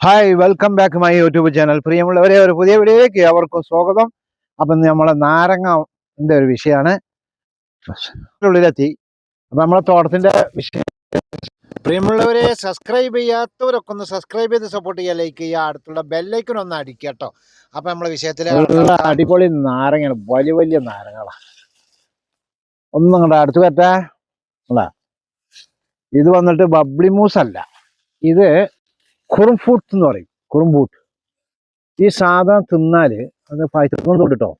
Hi welcome back my YouTube channel പ്രിയമുള്ളവരെ ഒരു പുതിയ വീഡിയോയിലേക്ക് അവർക്കും സ്വാഗതം. അപ്പം നമ്മളെ നാരങ്ങന്റെ ഒരു വിഷയമാണ്. ഉള്ളിലെത്തി. അപ്പം നമ്മളെ തോട്ടത്തിന്റെ വിഷയം. പ്രിയമുള്ളവരെ സബ്സ്ക്രൈബ് ചെയ്യാത്തവരൊക്കെ ഒന്ന് സബ്സ്ക്രൈബ് ചെയ്ത് സപ്പോർട്ട് ചെയ്യുക ലൈക്ക് ചെയ്യുക അടുത്തുള്ള ബെല്ലൈക്കൺ ഒന്ന് അടിക്കുക കേട്ടോ അപ്പം നമ്മളെ വിഷയത്തിലെ അടിപൊളി നാരങ്ങയാണ്. വലിയ വലിയ നാരങ്ങളാണ് ഒന്നും കണ്ട അടുത്ത് പറ്റാ ഇത് വന്നിട്ട് ബബ്ലി മൂസ് അല്ല ഇത് കുറുംഫൂട്ട് എന്ന് പറയും. കുറുംബൂട്ട് ഈ സാധനം തിന്നാൽ അത് പൈത്തൊന്നും തൊട്ടിട്ടോ.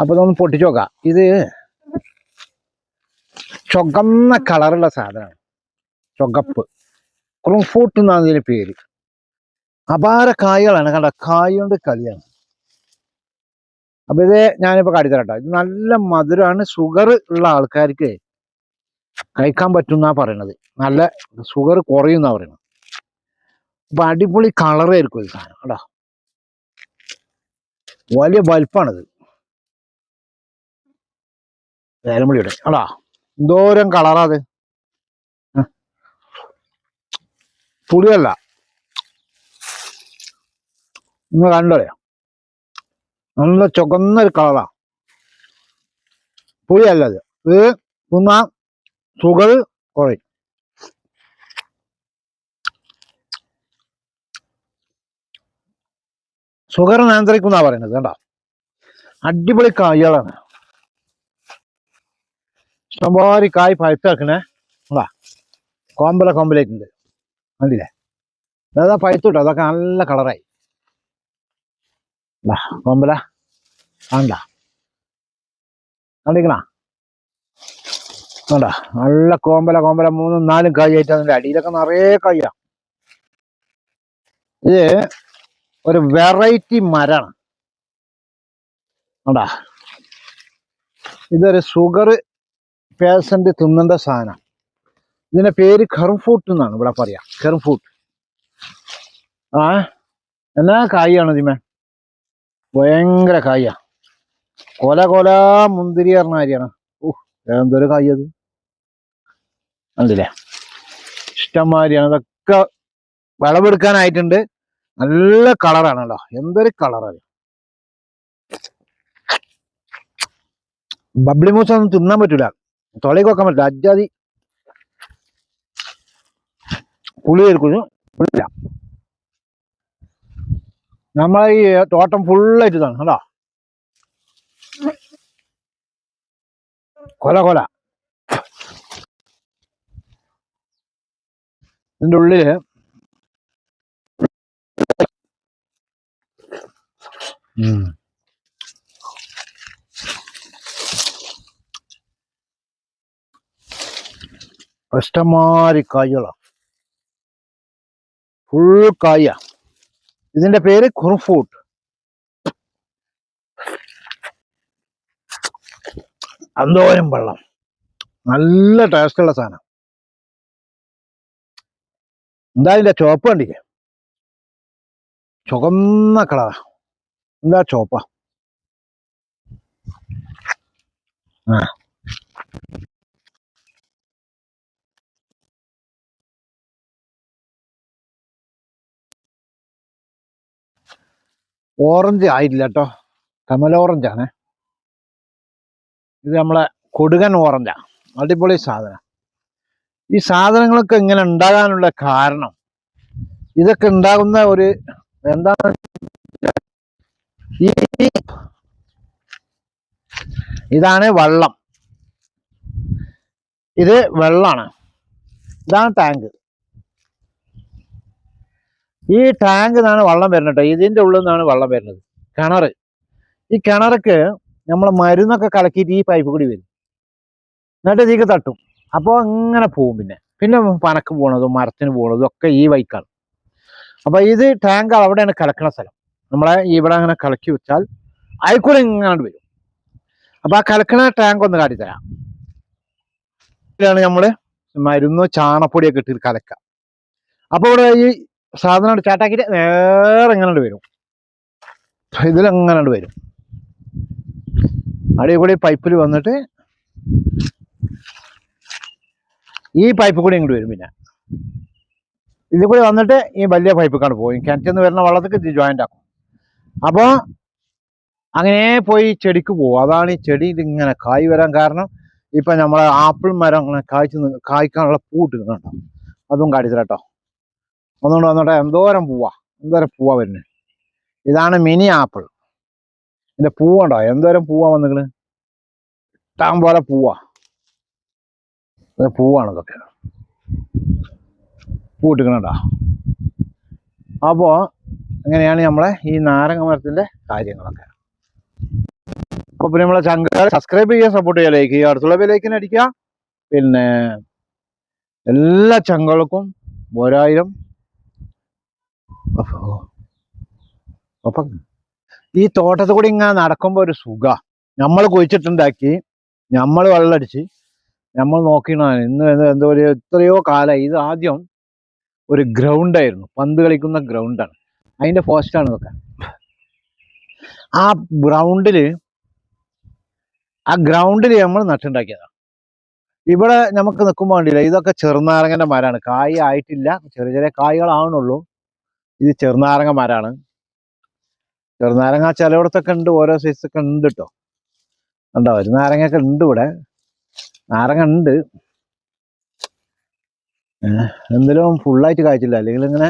അപ്പൊ ഇതൊന്ന് പൊട്ടിച്ചു നോക്കാം. ഇത് ചുകന്ന കളറുള്ള സാധനമാണ്. ചുവപ്പ്. കുറുംഫൂട്ട് എന്നാണ് ഇതിന്റെ പേര്. അപാര കായകളാണ്. കണ്ട? കായ കൊണ്ട് കളിയാണ്. അപ്പൊ ഇത് ഞാനിപ്പോ കാട്ടിത്തരട്ടോ. ഇത് നല്ല മധുരമാണ് ഷുഗർ ഉള്ള ആൾക്കാർക്ക് കഴിക്കാൻ പറ്റും എന്നാ പറയണത് നല്ല ഷുഗർ കുറയും എന്നാ പറയണത് അപ്പൊ അടിപൊളി കളറായിരിക്കും ഈ സാധനം കേട്ടോ വലിയ വലിപ്പാണിത് വേലമുള്ളിയുടെ കേട്ടോ എന്തോരം കളറാ അത്? പുളിയല്ല. നിങ്ങൾ കണ്ടോളയാ നല്ല ചുവന്നൊരു കളറാ പുളിയല്ല അത്. ഇത് തിന്നാ ഷുഗർ കുറയും. ഷുഗർ നിയന്ത്രിക്കും എന്നാ പറയുന്നത് കണ്ട? അടിപൊളി കായകളാണ്. ഇഷ്ടംപോലെ കായ് പഴുത്തേക്കണേ അതാ കോമ്പല കോമ്പലേറ്റുണ്ട്. കണ്ടില്ലേ? അതാ പഴുത്തുട്ടോ അതൊക്കെ നല്ല കളറായി. കോമ്പല. കണ്ട? കണ്ടിക്കണ കണ്ട? നല്ല കോമ്പല കോമ്പല. മൂന്നും നാലും കായ് ആയിട്ട് അതിന്റെ അടിയിലൊക്കെ നിറയെ കായ്യാ ഇത് ഒരു വെറൈറ്റി മരാണ്. അടാ ഇതൊരു ഷുഗർ പേഴ്സന്റ് തിന്നേണ്ട സാധനം ഇതിന്റെ പേര് കറുംഫൂട്ട് എന്നാണ് ഇവിടെ പറയാ. കറുംഫൂട്ട് ആ? എന്നാ കായാണ് ഇതിമേ? ഭയങ്കര കായ. കൊല കൊല മുന്തിരി പറഞ്ഞ കാര്യമാണ് ഓഹ് എന്തൊരു കായ അത് കണ്ടില്ലേ? ഇഷ്ടംമാതിരിയാണ് ഇതൊക്കെ വിളവെടുക്കാനായിട്ടുണ്ട്. നല്ല കളറാണ് കേട്ടോ എന്തൊരു കളറാണ് ബബ്ലി മൂസ ഒന്നും തിന്നാൻ പറ്റൂല. തൊളയ്ക്ക് വെക്കാൻ പറ്റില്ല അജാതി പുളി എടുക്കുന്നു പുളിയില്ല. നമ്മളെ ഈ തോട്ടം ഫുള്ളായിട്ട് ഇതാണ് കേട്ടോ കൊല കൊല. ഇതിന്റെ ഉള്ളിൽ ഉം. ഇഷ്ടംമാതിരി കായ്കളാ. ഫുൾ കായ. ഇതിന്റെ പേര് കുറുഫൂട്ട് അന്തോരം വെള്ളം. നല്ല ടേസ്റ്റ് ഉള്ള സാധനം. എന്താ ഇതിന്റെ ചുവപ്പ് കണ്ടില്ലേ? ചുവന്ന കളറാ എന്താ ചോപ്പ? ആ. ഓറഞ്ച് ആയില്ല കേട്ടോ. കമല ഓറഞ്ചാണ്. ഇത് നമ്മളെ കൊടുകൻ ഓറഞ്ചാ. അടിപൊളി സാധനം. ഈ സാധനങ്ങളൊക്കെ ഇങ്ങനെ ഉണ്ടാകാനുള്ള കാരണം ഇതൊക്കെ ഉണ്ടാകുന്ന ഒരു എന്താണ് ഇതാണ് വള്ളം. ഇത് വെള്ളമാണ് ഇതാണ് ടാങ്ക് ഈ ടാങ്ക് നിന്നാണ് വെള്ളം വരുന്നത് കേട്ടോ. ഇതിന്റെ ഉള്ളിൽ നിന്നാണ് വെള്ളം വരുന്നത്. കിണർ. ഈ കിണർക്ക് നമ്മൾ മരുന്നൊക്കെ കലക്കിയിട്ട് ഈ പൈപ്പ് കൂടി വരും. എന്നിട്ട് ഇതിലേക്ക് തട്ടും. അപ്പോൾ ഇങ്ങനെ പോവും പിന്നെ. പിന്നെ പനക്ക് പോണതും മരത്തിന് പോണതും ഒക്കെ ഈ വൈക്കാണ് അപ്പോൾ ഇത് ടാങ്ക് അവിടെയാണ് കലക്കണ സ്ഥലം. നമ്മളെ ഇവിടെ അങ്ങനെ കലക്കി വെച്ചാൽ അയക്കൂടെ ഇങ്ങനെ വരും. അപ്പൊ ആ കലക്കണ ടാങ്ക് ഒന്ന് കാട്ടിത്തരാം ഇതിലാണ് നമ്മൾ മരുന്ന് ചാണപ്പൊടിയൊക്കെ ഇട്ട് കലക്ക. അപ്പൊ ഇവിടെ ഈ സാധനം ചാട്ടാക്കിയിട്ട് നേരെ ഇങ്ങനെ വരും. ഇതിലങ്ങനെ വരും. അടികൂടി പൈപ്പിൽ വന്നിട്ട് ഈ പൈപ്പ് കൂടി ഇങ്ങോട്ട് വരും പിന്നെ. ഇതിൽ കൂടി വന്നിട്ട് ഈ വലിയ പൈപ്പിക്കാണ് പോകും കിണറ്റിൽ നിന്ന് വരുന്ന വെള്ളത്തിൽ ഇത് ജോയിന്റ് ആക്കും. അപ്പോൾ അങ്ങനെ പോയി ചെടിക്ക് പോകും അതാണ് ഈ ചെടി ഇതിങ്ങനെ കായ് വരാൻ കാരണം ഇപ്പം നമ്മളെ ആപ്പിൾ മരം അങ്ങനെ കായ്ച്ച് കായ്ക്കാനുള്ള പൂ ഇട്ടിട്ടുണ്ടോ അതും കാണിച്ചു കേട്ടോ. ഒന്നുകൊണ്ട് വന്നോട്ടെ എന്തോരം പൂവാ. എന്തോരം പൂവാ വരുന്നത് ഇതാണ് മിനി ആപ്പിൾ. ഇതിന്റെ പൂവുണ്ടോ എന്തോരം പൂവാ വന്നിക്കണ്. ഇഷ്ടം പോലെ പൂവാ. പൂവാണ് ഇതൊക്കെ. പൂ ഇട്ടിക്കണോ അപ്പോ അങ്ങനെയാണ് നമ്മളെ ഈ നാരങ്ങ മരത്തിന്റെ കാര്യങ്ങളൊക്കെ. അപ്പൊ പിന്നെ നമ്മളെ ചങ്ക സബ്സ്ക്രൈബ് ചെയ്യുക സപ്പോർട്ട് ചെയ്യുക ലൈക്ക് ചെയ്യുക അടുത്തുള്ള ബെലൈക്കിന് അടിക്കുക. പിന്നെ എല്ലാ ചങ്കൾക്കും ഒരായിരം. അപ്പൊ ഈ തോട്ടത്തിൽ കൂടി ഇങ്ങനെ നടക്കുമ്പോ ഒരു സുഖ. നമ്മൾ കുഴിച്ചിട്ടുണ്ടാക്കി നമ്മൾ വെള്ളമടിച്ച് നമ്മൾ നോക്കിയാണ് ഇന്ന് എന്ത് ഒരു എത്രയോ കാലം ഇത് ആദ്യം ഒരു ഗ്രൗണ്ടായിരുന്നു പന്ത് കളിക്കുന്ന ഗ്രൗണ്ടാണ് അതിന്റെ പോസ്റ്റാണ് ഇതൊക്കെ ആ ഗ്രൗണ്ടിൽ ആ ഗ്രൗണ്ടിൽ നമ്മൾ നട്ടുണ്ടാക്കിയതാണ് ഇവിടെ നമുക്ക് നിൽക്കുമ്പോൾ വേണ്ടിയില്ല ഇതൊക്കെ ചെറുനാരങ്ങന്റെ മരമാണ് കായ് ആയിട്ടില്ല ചെറിയ ചെറിയ കായ്കളാവണുള്ളൂ. ഇത് ചെറുനാരങ്ങ മരമാണ് ചെറുനാരങ്ങ ചിലയിടത്തൊക്കെ ഉണ്ട് ഓരോ സൈസൊക്കെ ഉണ്ട് കേട്ടോ ഉണ്ടോ ഒരു നാരങ്ങയൊക്കെ ഉണ്ട് ഇവിടെ. നാരങ്ങ ഉണ്ട്. എന്തെങ്കിലും ഫുള്ളായിട്ട് കായ്ച്ചില്ല. അല്ലെങ്കിൽ ഇങ്ങനെ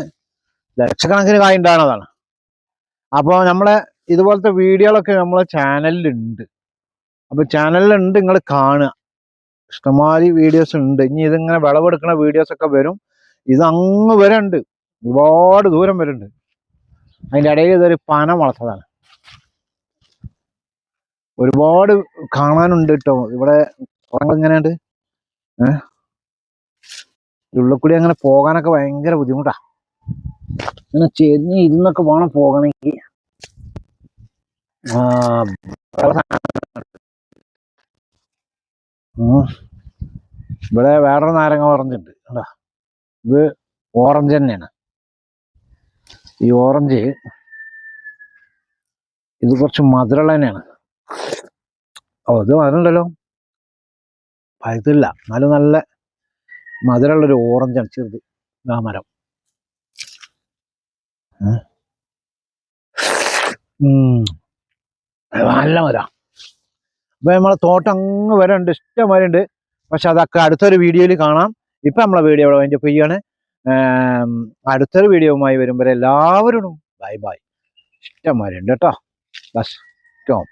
ലക്ഷക്കണക്കിന് കായ് ഉണ്ടാകുന്നതാണ്. അപ്പോൾ നമ്മളെ ഇതുപോലത്തെ വീഡിയോകളൊക്കെ നമ്മളെ ചാനലിലുണ്ട്. അപ്പൊ ചാനലിലുണ്ട് നിങ്ങൾ കാണുക. ഇഷ്ടമാതിരി വീഡിയോസ് ഉണ്ട്. ഇനി ഇതിങ്ങനെ വിളവെടുക്കുന്ന വീഡിയോസൊക്കെ വരും. ഇത് അങ്ങ് വരെ ഉണ്ട് ഒരുപാട് ദൂരം വരുന്നുണ്ട് അതിന്റെ ഇടയിൽ ഇതൊരു പന വളർത്തതാണ്. ഒരുപാട് കാണാനുണ്ട് കേട്ടോ ഇവിടെ എങ്ങനെയുണ്ട്? ഏഹ് ഉള്ളിൽ കൂടി അങ്ങനെ പോകാനൊക്കെ ഭയങ്കര ബുദ്ധിമുട്ടാ. ഇങ്ങനെ ചെരിഞ്ഞ് ഇരുന്നൊക്കെ വേണം പോകണമെങ്കിൽ. ഇവിടെ വേറൊരു നാരങ്ങ ഓറഞ്ചുണ്ട് കണ്ടാ? ഇത് ഓറഞ്ച് തന്നെയാണ്. ഈ ഓറഞ്ച് ഇത് കുറച്ച് മധുരമുള്ള തന്നെയാണ്. ഓ ഇത് മധുരമുണ്ടല്ലോ പഴുത്തില്ല എന്നാലും നല്ല മധുരമുള്ളൊരു ഓറഞ്ചാണ് ചെറുത്. ആ മരം. ഉം. ഉം. നല്ല മര. അപ്പൊ നമ്മളെ തോട്ടം അങ്ങ് വരെ ഉണ്ട് ഇഷ്ടം ഉണ്ട് പക്ഷെ അതൊക്കെ അടുത്തൊരു വീഡിയോയിൽ കാണാം. ഇപ്പൊ നമ്മളെ വീഡിയോ അവിടെ അതിന്റെ പെയ്യാണ് അടുത്തൊരു വീഡിയോവുമായി വരുമ്പോൾ എല്ലാവരോടും ബൈ ബൈ. ഇഷ്ടം ഉണ്ട് കേട്ടോ. ബസ് ഇഷ്ടം